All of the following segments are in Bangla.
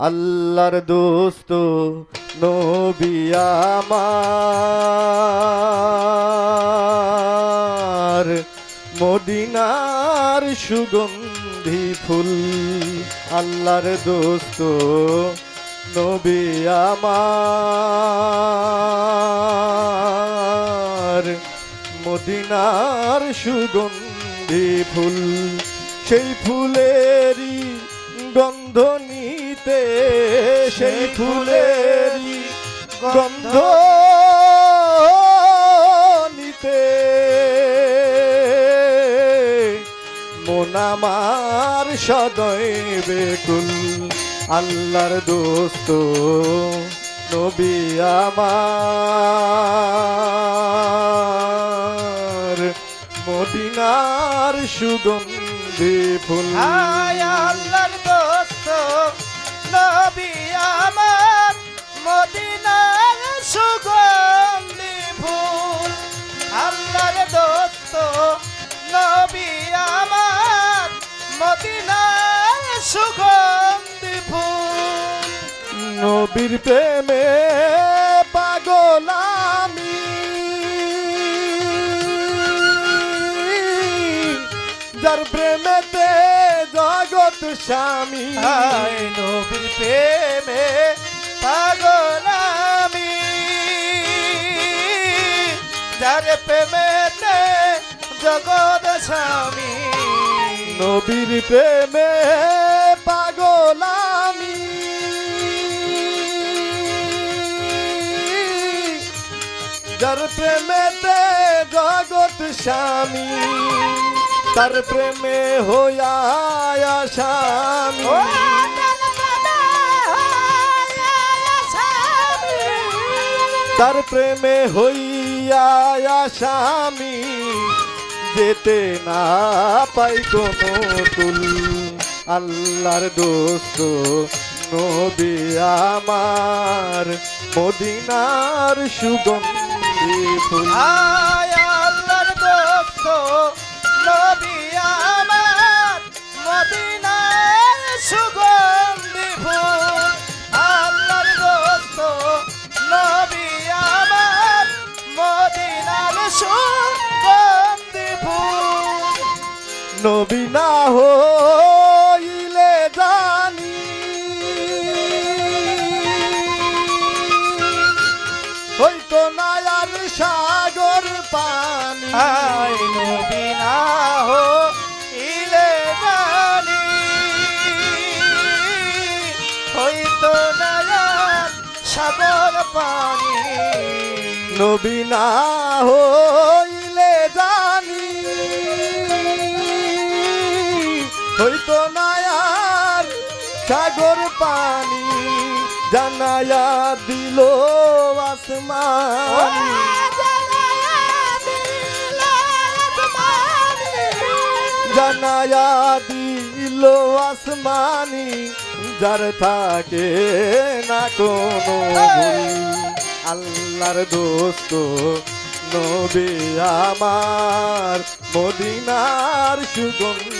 আল্লাহর দোস্ত, নবী আমার। মদিনার সুগন্ধি ফুল, আল্লাহর দোস্ত, নবী আমার। মদিনার সুগন্ধি ফুল, সেই ফুলেরই গন্ধ নিতে সেই ফুলের গন্ধ নিতে। মন আমার সদয় বেকুল আল্লাহর দোস্ত নবী আমার। মদিনার সুগন্ধি ফুল। সুগন্ধি ফুল নবীর প্রেমে পাগল আমি। যার প্রেমেতে জগৎ স্বামী। নবীর প্রেমে পাগল আমি। যার প্রেমেতে জগৎ স্বামী। নবীর প্রেমে পাগল আমি। যার প্রেমেতে জগৎ স্বামী তার প্রেমে হইয়া স্বামী তার প্রেমে হইয়া স্বামী যেতে না পাই কোনো তুল। আল্লাহর দোস্ত, নবী আমার মদিনার সুগন্ধি ফুল। নবী না হইলে জানি। হইতো না আর সাগর পানি। নবী না হো ইলে জানি। হইতো না আর সাগর পানি। নবী না হইলে হইতো না আর সাগর পানি, জানায়া দিল আসমানি। জানায়া দিল আসমানি, যার থাকে না কোনো আল্লাহর দোস্ত, নবী আমার, মদিনার সুগন্ধি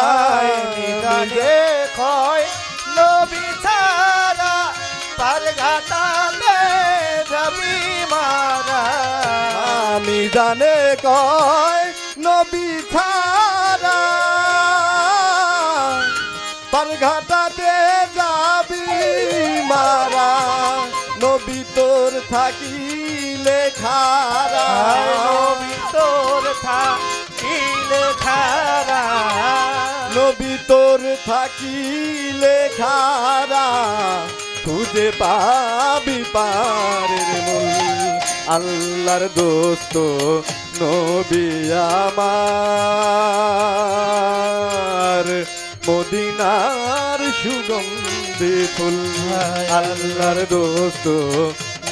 নিদানে কয়, নবী ছাড়া পার ঘাটালে যাবি মারা। আমি জানে কয়, নবী ছাড়া পারঘাটাতে যাবি মারা। নবী তোর থাকিলে খারা নবী তোর থাকিলে তোর থাকিলে খারা খুঁজে পাবি মূল। আল্লাহর দোস্ত, নবী আমার। মদিনার সুগন্ধি ফুল। আল্লাহর দোস্ত,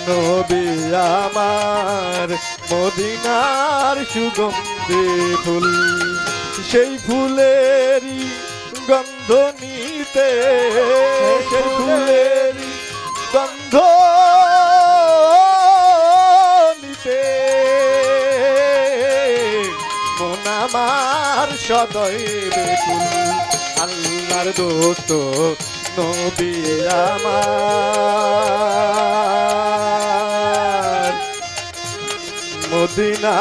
নবী আমার। মদিনার সুগন্ধি ফুল। সেই ফুলেরই গন্ধ নিতে সেই ফুলেরই গন্ধ নিতে। মন আমার সদয় আল্লাহর দোস্ত নবী আমার। মদিনা